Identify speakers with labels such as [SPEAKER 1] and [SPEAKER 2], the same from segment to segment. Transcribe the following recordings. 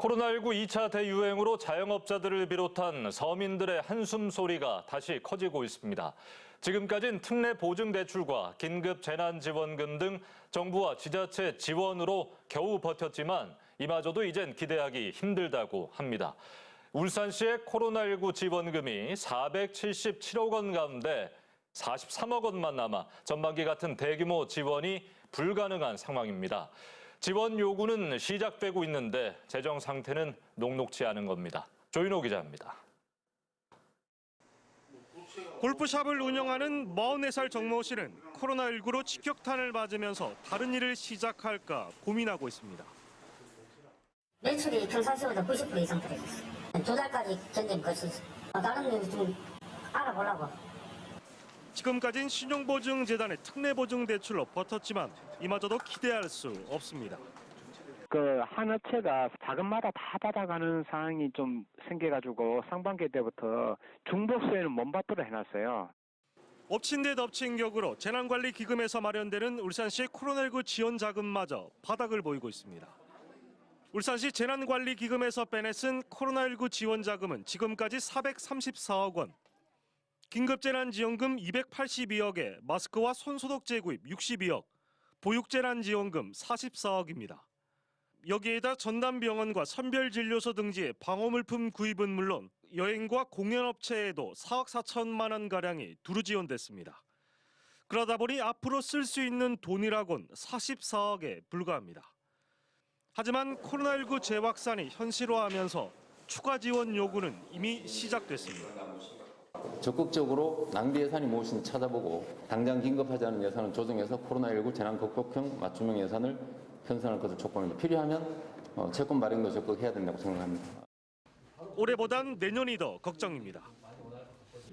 [SPEAKER 1] 코로나19 2차 대유행으로 자영업자들을 비롯한 서민들의 한숨 소리가 다시 커지고 있습니다. 지금까진 특례 보증 대출과 긴급 재난 지원금 등 정부와 지자체 지원으로 겨우 버텼지만 이마저도 이젠 기대하기 힘들다고 합니다. 울산시의 코로나19 지원금이 477억 원 가운데 43억 원만 남아 전반기 같은 대규모 지원이 불가능한 상황입니다. 지원 요구는 시작되고 있는데 재정 상태는 녹록지 않은 겁니다. 조인호 기자입니다.
[SPEAKER 2] 골프샵을 운영하는 44살 정모 씨는 코로나19로 직격탄을 맞으면서 다른 일을 시작할까 고민하고 있습니다.
[SPEAKER 3] 매출이 평상시보다 90% 이상 떨어졌어요. 두 달까지 견디면 끝이지. 어, 다른 일 좀 알아보려고.
[SPEAKER 2] 지금까진 신용보증재단의 특례보증 대출로 버텼지만 이마저도 기대할 수 없습니다.
[SPEAKER 4] 그 한 업체가 자금마다 다 받아가는 상황이 좀 생겨가지고 상반기 때부터 중복수에는 몸받들어 해놨어요.
[SPEAKER 2] 엎친 데 덮친 격으로 재난관리기금에서 마련되는 울산시 코로나19 지원 자금마저 바닥을 보이고 있습니다. 울산시 재난관리기금에서 빼내쓴 코로나19 지원 자금은 지금까지 434억 원, 긴급재난지원금 282억에 마스크와 손소독제 구입 62억, 보육재난지원금 44억입니다. 여기에다 전담병원과 선별진료소 등지의 방호물품 구입은 물론 여행과 공연업체에도 4억 4천만 원 가량이 두루 지원됐습니다. 그러다 보니 앞으로 쓸 수 있는 돈이라곤 44억에 불과합니다. 하지만 코로나19 재확산이 현실화하면서 추가 지원 요구는 이미 시작됐습니다.
[SPEAKER 5] 적극적으로 낭비 예산이 무엇인지 찾아보고 당장 긴급하지 않은 예산을 조정해서 코로나19 재난 극복형 맞춤형 예산을 편성할 것을 촉구합니다. 필요하면 어, 채권 마련도 적극 해야 된다고 생각합니다.
[SPEAKER 2] 올해보단 내년이 더 걱정입니다.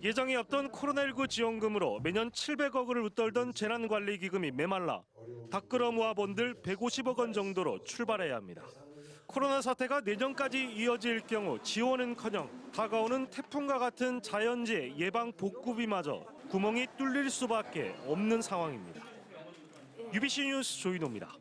[SPEAKER 2] 예정이 없던 코로나19 지원금으로 매년 700억을 웃돌던 재난관리기금이 메말라 닭걸어 모아본들 150억 원 정도로 출발해야 합니다. 코로나 사태가 내년까지 이어질 경우 지원은커녕 다가오는 태풍과 같은 자연재해 예방 복구비마저 구멍이 뚫릴 수밖에 없는 상황입니다. UBC 뉴스 조인호입니다.